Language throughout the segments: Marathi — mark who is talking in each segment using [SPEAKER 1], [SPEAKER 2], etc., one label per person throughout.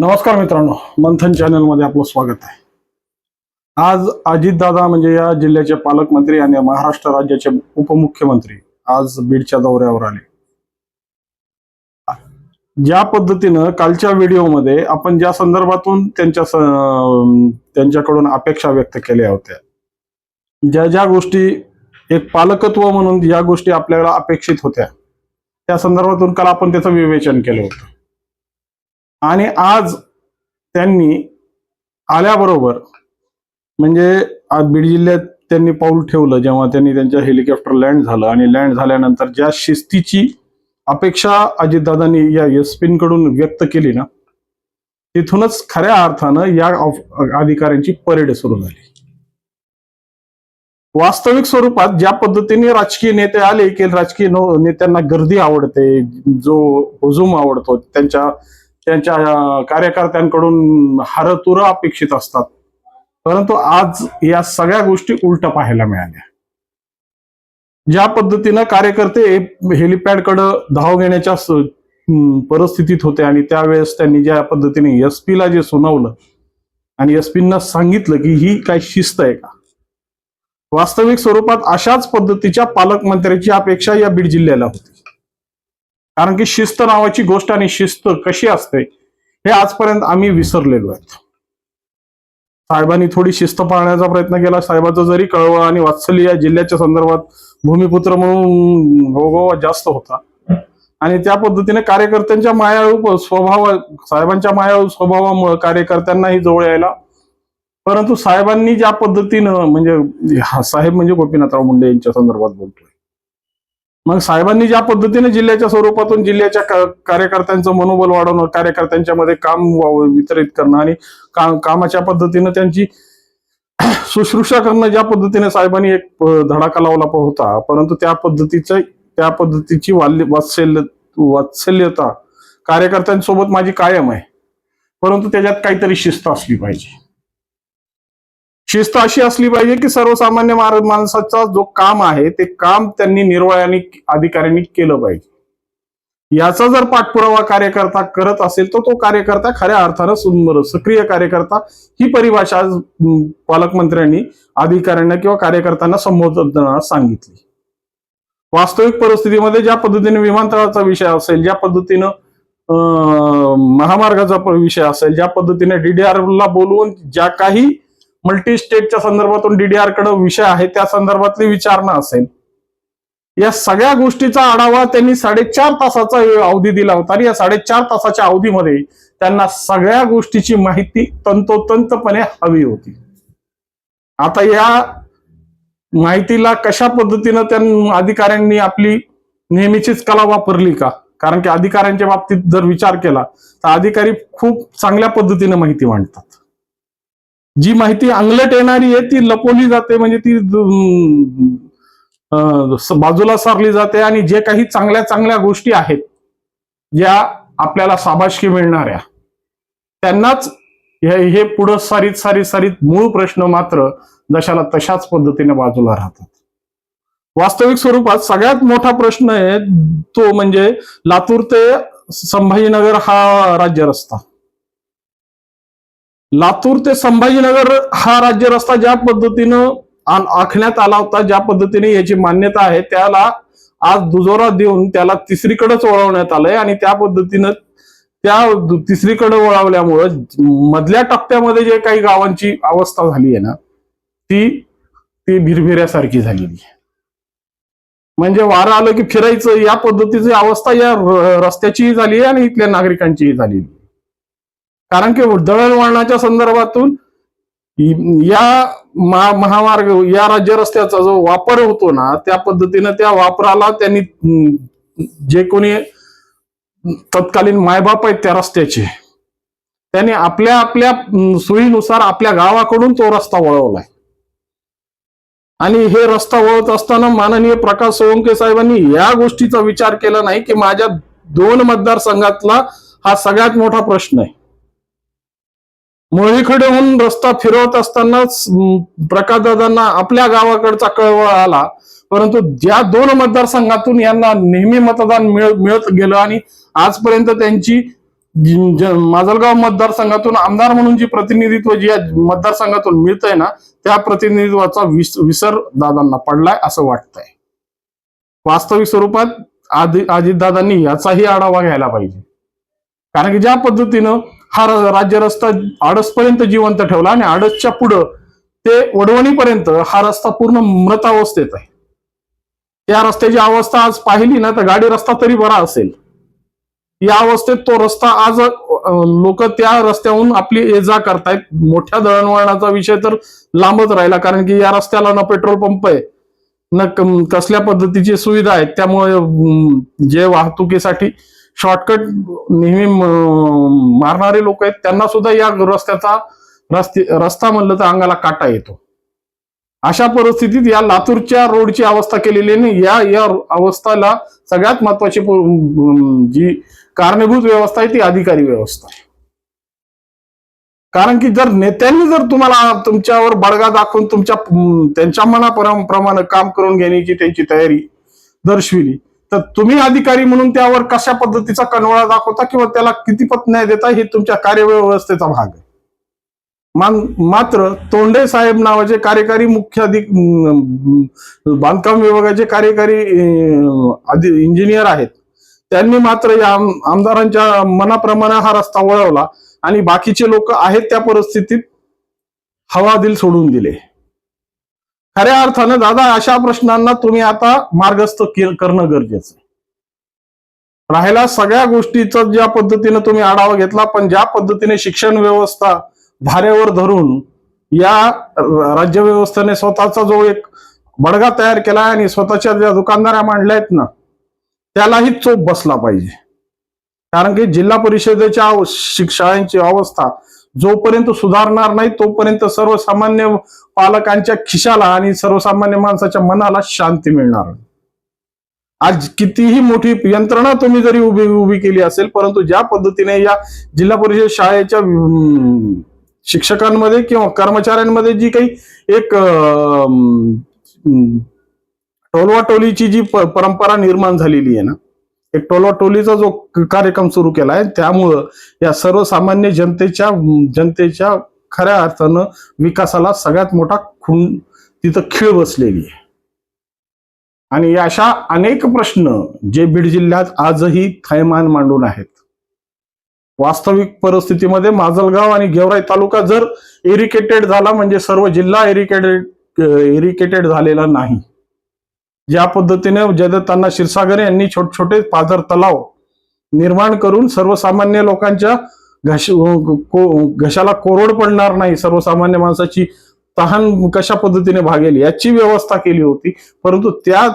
[SPEAKER 1] नमस्कार मित्रांनो मंथन चॅनलमध्ये आपलं स्वागत आहे. आज अजितदादा म्हणजे या जिल्ह्याचे पालकमंत्री आणि महाराष्ट्र राज्याचे उपमुख्यमंत्री आज बीडच्या दौऱ्यावर आले. ज्या पद्धतीनं कालच्या व्हिडिओमध्ये आपण ज्या संदर्भातून त्यांच्या त्यांच्याकडून अपेक्षा व्यक्त केल्या होत्या ज्या ज्या गोष्टी एक पालकत्व म्हणून ज्या गोष्टी आपल्याला अपेक्षित होत्या त्या संदर्भातून काल आपण त्याचं विवेचन केलं होतं. आणि आज त्यांनी आल्याबरोबर म्हणजे आज बीड जिल्ह्यात त्यांनी पाऊल ठेवलं जेव्हा त्यांनी त्यांच्या हेलिकॉप्टर लँड झालं. आणि लँड झाल्यानंतर ज्या शिस्तीची अपेक्षा अजितदादांनी या एसकडून व्यक्त केली ना तिथूनच खऱ्या अर्थानं या अधिकाऱ्यांची परेड सुरू झाली. वास्तविक स्वरूपात ज्या पद्धतीने राजकीय नेते आले की राजकीय नेत्यांना गर्दी आवडते जो हुजूम आवडतो त्यांच्या त्यांच्या कार्यकर्त्यांकडून हारतुर अपेक्षित असतात. परंतु आज या सगळ्या गोष्टी उलट पाहायला मिळाल्या. ज्या पद्धतीनं कार्यकर्ते हेलिपॅडकडं धाव घेण्याच्या परिस्थितीत होते आणि त्यावेळेस त्यांनी ज्या पद्धतीने एस ला जे सुनावलं आणि एस पीना सांगितलं की ही काय शिस्त आहे का? वास्तविक स्वरूपात अशाच पद्धतीच्या पालकमंत्र्याची अपेक्षा या बीड जिल्ह्याला होती. कारण की शिस्त नावाची गोष्ट आणि शिस्त कशी असते हे आजपर्यंत आम्ही विसरलेलो आहेत. साहेबांनी थोडी शिस्त पाळण्याचा प्रयत्न केला. साहेबाचं जरी कळवा आणि वात्सल्य या जिल्ह्याच्या संदर्भात भूमिपुत्र म्हणून गोगोवा जास्त होता. आणि त्या पद्धतीने कार्यकर्त्यांच्या मायाळू स्वभाव साहेबांच्या मायाळू स्वभावामुळे कार्यकर्त्यांनाही जवळ यायला. परंतु साहेबांनी ज्या पद्धतीनं म्हणजे साहेब म्हणजे गोपीनाथराव मुंडे यांच्या संदर्भात बोलतोय. मग साहेबांनी ज्या पद्धतीने जिल्ह्याच्या स्वरूपातून जिल्ह्याच्या कार्यकर्त्यांचं मनोबल वाढवणं कार्यकर्त्यांच्या मध्ये काम वितरित करणं आणि काम कामाच्या पद्धतीनं त्यांची शुश्रूषा करणं ज्या पद्धतीने साहेबांनी एक धडाका लावला होता. परंतु त्या पद्धतीचं त्या पद्धतीची वाल्य वात्सल्य वात्सल्यता कार्यकर्त्यांसोबत माझी कायम आहे. परंतु त्याच्यात काहीतरी शिस्त असली पाहिजे. शिस्त अशी असली पाहिजे की सर्वसामान्य माणसाचा जो काम आहे ते काम त्यांनी निर्वळ्याने अधिकाऱ्यांनी केलं पाहिजे. याचा जर पाठपुरावा कार्यकर्ता करत असेल तर तो कार्यकर्ता खऱ्या अर्थानं सुंदर सक्रिय कार्यकर्ता ही परिभाषा पालकमंत्र्यांनी अधिकाऱ्यांना किंवा कार्यकर्त्यांना संबोधताना सांगितली. वास्तविक परिस्थितीमध्ये ज्या पद्धतीने विमानतळाचा विषय असेल ज्या पद्धतीनं अं, महामार्गाचा विषय असेल ज्या पद्धतीने डीडीआर ला बोलवून ज्या काही मल्टी स्टेटच्या संदर्भातून डीडीआरकडे विषय आहे त्या संदर्भातली विचारणा असेल. या सगळ्या गोष्टीचा आढावा त्यांनी साडेचार तासाचा अवधी दिला होता आणि या साडेचार तासाच्या अवधीमध्ये त्यांना सगळ्या गोष्टीची माहिती तंतोतंतपणे हवी होती. आता या माहितीला कशा पद्धतीनं त्या अधिकाऱ्यांनी आपली नेहमीचीच कला वापरली का? कारण की अधिकाऱ्यांच्या बाबतीत जर विचार केला तर अधिकारी खूप चांगल्या पद्धतीने माहिती मांडतात. जी माहिती अंगलट येणारी आहे ती लपवली जाते म्हणजे ती बाजूला सारली जाते आणि जे काही चांगल्या चांगल्या गोष्टी आहेत ज्या आपल्याला साबाशकी मिळणाऱ्या त्यांनाच हे हे पुढं सारीत सारीत सारीत मूळ प्रश्न मात्र जशाला तशाच पद्धतीने बाजूला राहतात. वास्तविक स्वरूपात सगळ्यात मोठा प्रश्न आहे तो म्हणजे लातूर ते संभाजीनगर हा राज्य रस्ता. लातूर ते संभाजीनगर हा राज्य रस्ता ज्या पद्धतीनं आखण्यात आला होता ज्या पद्धतीने याची मान्यता आहे त्याला आज दुजोरा देऊन त्याला तिसरीकडेच वळवण्यात आलंय आणि त्या पद्धतीनं त्या तिसरीकडे वळवल्यामुळं मधल्या टप्प्यामध्ये जे काही गावांची अवस्था झाली आहे ना ती ती भिरभिऱ्यासारखी झालेली आहे म्हणजे वारं आलं की फिरायचं या पद्धतीची अवस्था या रस्त्याचीही झाली आहे आणि इथल्या नागरिकांचीही झालेली आहे. कारण की दळणवळणाच्या संदर्भातून या महामार्ग या राज्य रस्त्याचा जो वापर होतो ना त्या पद्धतीनं त्या वापराला त्यांनी जे कोणी तत्कालीन मायबाप आहेत त्या रस्त्याचे त्यांनी आपल्या आपल्या सोयीनुसार आपल्या गावाकडून तो रस्ता वळवलाय. आणि हे रस्ता वळत असताना माननीय प्रकाश सोळंके साहेबांनी या गोष्टीचा विचार केला नाही की माझ्या दोन मतदारसंघातला हा सगळ्यात मोठा प्रश्न आहे. मुळीकडेहून रस्ता फिरवत असतानाच प्रकाशदादांना आपल्या गावाकडचा कळवळ आला. परंतु ज्या दोन मतदारसंघातून यांना नेहमी मतदान मिळत गेलं आणि आजपर्यंत त्यांची माजलगाव मतदारसंघातून आमदार म्हणून जी प्रतिनिधित्व जी या मतदारसंघातून मिळतंय ना त्या प्रतिनिधित्वाचा विस- विसर दादांना पडलाय असं वाटतंय. वास्तविक स्वरूपात आदि अजितदादांनी याचाही आढावा घ्यायला पाहिजे. कारण की ज्या पद्धतीनं हा राज्य रस्ता आडसपर्यंत जिवंत ठेवला आणि आडसच्या पुढं ते वडवणीपर्यंत हा रस्ता पूर्ण मृतावस्थेत आहे. त्या रस्त्याची अवस्था आज पाहिली ना तर गाडी रस्ता तरी बरा असेल. या अवस्थेत तो रस्ता आज लोक त्या रस्त्याहून आपली ये जा करतायत. मोठ्या दळणवळणाचा विषय तर लांबच राहिला कारण की या रस्त्याला ना पेट्रोल पंप आहे न कसल्या पद्धतीची सुविधा आहे त्यामुळे जे वाहतुकीसाठी शॉर्टकट नेहमी मारणारे लोक आहेत त्यांना सुद्धा या रस्त्याचा रस्ते रस्ता म्हणलं तर अंगाला काटा येतो. अशा परिस्थितीत या लातूरच्या रोडची अवस्था केलेली नाही या या अवस्थाला सगळ्यात महत्वाची जी कारणीभूत व्यवस्था आहे ती अधिकारी व्यवस्था आहे. कारण की जर नेत्यांनी जर तुम्हाला तुमच्यावर बडगा दाखवून तुमच्या त्यांच्या मनाप्रमाणे काम करून घेण्याची त्यांची तयारी दर्शविली तर तुम्ही अधिकारी म्हणून त्यावर कशा पद्धतीचा कनवळा दाखवता किंवा त्याला कितीपत न्याय देता हे तुमच्या कार्यव्यवस्थेचा भाग आहे. मान- मात्र तोंडे साहेब नावाचे कार्यकारी मुख्य अधिक बांधकाम विभागाचे कार्यकारी इंजिनियर आहेत. त्यांनी मात्र या आम- आमदारांच्या मनाप्रमाणे हा रस्ता वळवला आणि बाकीचे लोक आहेत त्या परिस्थितीत हवा दिल सोडून दिले. खऱ्या अर्थानं दादा अशा प्रश्नांना तुम्ही आता मार्गस्थ करणं गरजेचं राहिला सगळ्या गोष्टीचा ज्या पद्धतीने तुम्ही आढावा घेतला पण ज्या पद्धतीने शिक्षण व्यवस्था धारेवर धरून या र- राज्य व्यवस्थेने स्वतःचा जो एक बडगा तयार केला आणि स्वतःच्या ज्या दुकानदाऱ्या मांडल्या आहेत ना त्यालाही चोप बसला पाहिजे. कारण की जिल्हा परिषदेच्या शाळांची अवस्था जोपर्यंत सुधारणार नाही तोपर्यंत सर्वसामान्य पालकांच्या खिशाला आणि सर्वसामान्य माणसाच्या मनाला शांती मिळणार नाही. आज कितीही मोठी यंत्रणा तुम्ही जरी उभी उभी केली असेल परंतु ज्या पद्धतीने या जिल्हा परिषद शाळेच्या शिक्षकांमध्ये किंवा कर्मचाऱ्यांमध्ये जी काही एक टोलवाटोलीची जी परंपरा निर्माण झालेली आहे ना एक टोलाटोलीचा जो कार्यक्रम सुरू केला आहे त्यामुळं या सर्वसामान्य जनतेच्या जनतेच्या खऱ्या अर्थानं विकासाला सगळ्यात मोठा खून तिथं खीळ बसलेली आहे. आणि अशा अनेक प्रश्न जे बीड जिल्ह्यात आजही थैमान मांडून आहेत. वास्तविक परिस्थितीमध्ये माजलगाव आणि गेवराई तालुका जर इरिकेटेड झाला म्हणजे सर्व जिल्हा इरिकेटेड इरिकेटेड झालेला नाही. ज्या पद्धतीने जयदत्तांना क्षीरसागर यांनी छोटे छोटे पाझर तलाव निर्माण करून सर्वसामान्य लोकांच्या घश को- घशाला कोरड पडणार नाही सर्वसामान्य माणसाची तहान कशा पद्धतीने भागेल याची व्यवस्था केली होती. परंतु त्या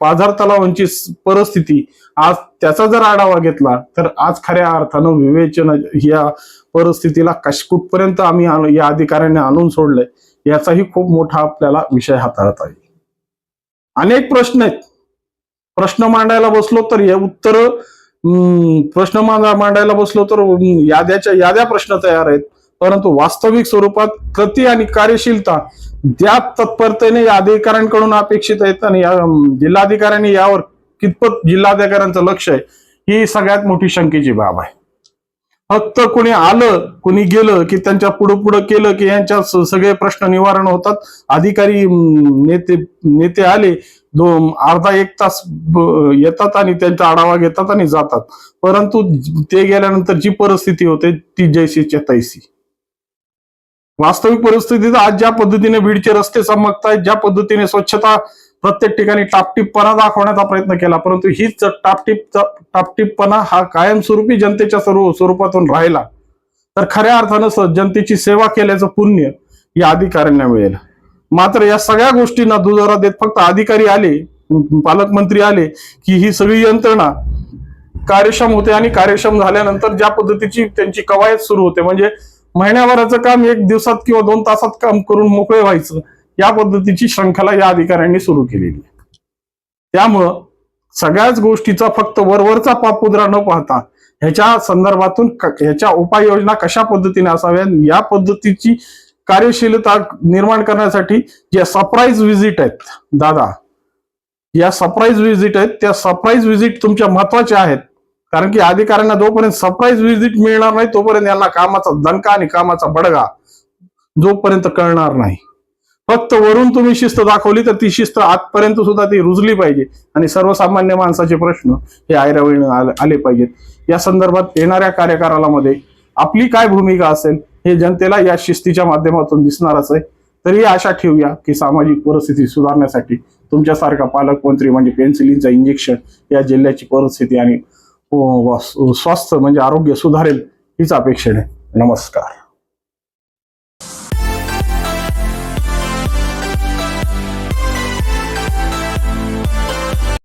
[SPEAKER 1] पाझर तलावांची परिस्थिती आज त्याचा जर आढावा घेतला तर आज खऱ्या अर्थानं विवेचन या परिस्थितीला कश कुठपर्यंत आम्ही आणू- या अधिकाऱ्यांनी आणून सोडलंय याचाही खूप मोठा आपल्याला विषय हाताळता येईल. अनेक प्रश्न आहेत. प्रश्न मांडायला बसलो तर हे उत्तर प्रश्न मांडा- मांडायला बसलो तर याद्याच्या याद्या प्रश्न तयार आहेत. परंतु वास्तविक स्वरूपात कृती आणि कार्यशीलता ज्या तत्परतेने या अधिकाऱ्यांकडून अपेक्षित आहेत आणि या, जिल्हाधिकाऱ्यांनी यावर कितपत जिल्हाधिकाऱ्यांचं लक्ष आहे ही सगळ्यात मोठी शंकेची बाब आहे. फक्त कोणी आलं कोणी गेलं की त्यांच्या पुढं पुढं केलं की यांच्या सगळे प्रश्न निवारण होतात. अधिकारी नेते नेते आले दोन अर्धा एक तास येतात आणि त्यांचा आढावा घेतात आणि जातात. परंतु ते गेल्यानंतर जी परिस्थिती होते ती जैसीच्या तैसी. वास्तविक परिस्थितीत आज ज्या पद्धतीने बीडचे रस्ते चमकतायत ज्या पद्धतीने स्वच्छता प्रत्येक ठिकाणी टापटीपणा दाखवण्याचा प्रयत्न केला परंतु हीच टापटीप टापटीपणा हा कायमस्वरूपी जनतेच्या सर्व स्वरूपातून राहिला तर खऱ्या अर्थानं जनतेची सेवा केल्याचं पुण्य या अधिकाऱ्यांना मिळेल. मात्र या सगळ्या गोष्टींना दुजोरा देत फक्त अधिकारी आले पालकमंत्री आले की ही सगळी यंत्रणा कार्यक्षम होते आणि कार्यक्षम झाल्यानंतर ज्या पद्धतीची त्यांची कवायत सुरू होते म्हणजे महिन्याभराचं काम एक दिवसात किंवा दोन तासात काम करून मोकळे व्हायचं या पद्धतीची श्रंखला या अधिकाऱ्यांनी सुरू केलेली त्यामुळं सगळ्याच गोष्टीचा फक्त वरवरचा पापुद्रा न पाहता ह्याच्या संदर्भातून ह्याच्या उपाययोजना कशा पद्धतीने असाव्या या पद्धतीची कार्यशीलता निर्माण करण्यासाठी ज्या सरप्राईज व्हिजिट आहेत दादा या सरप्राईज व्हिजिट आहेत त्या सरप्राईज व्हिजिट तुमच्या महत्त्वाच्या आहेत. कारण की अधिकाऱ्यांना जोपर्यंत सरप्राईज व्हिजिट मिळणार नाही तोपर्यंत यांना कामाचा दणका आणि कामाचा बडगा जोपर्यंत कळणार नाही. फक्त वरून तुम्ही शिस्त दाखवली तर ती शिस्त आजपर्यंत सुद्धा ती रुजली पाहिजे. आणि सर्वसामान्य माणसाचे प्रश्न हे आयरावळीने आले आले पाहिजेत. या संदर्भात येणाऱ्या कार्यकालामध्ये आपली काय भूमिका असेल हे जनतेला या शिस्तीच्या माध्यमातून दिसणारच आहे. तरी आशा ठेवूया की सामाजिक परिस्थिती सुधारण्यासाठी तुमच्यासारखा पालकमंत्री म्हणजे पेन्सिलिनचं इंजेक्शन या जिल्ह्याची परिस्थिती आणि स्वास्थ्य म्हणजे आरोग्य सुधारेल हीच अपेक्षा आहे नमस्कार.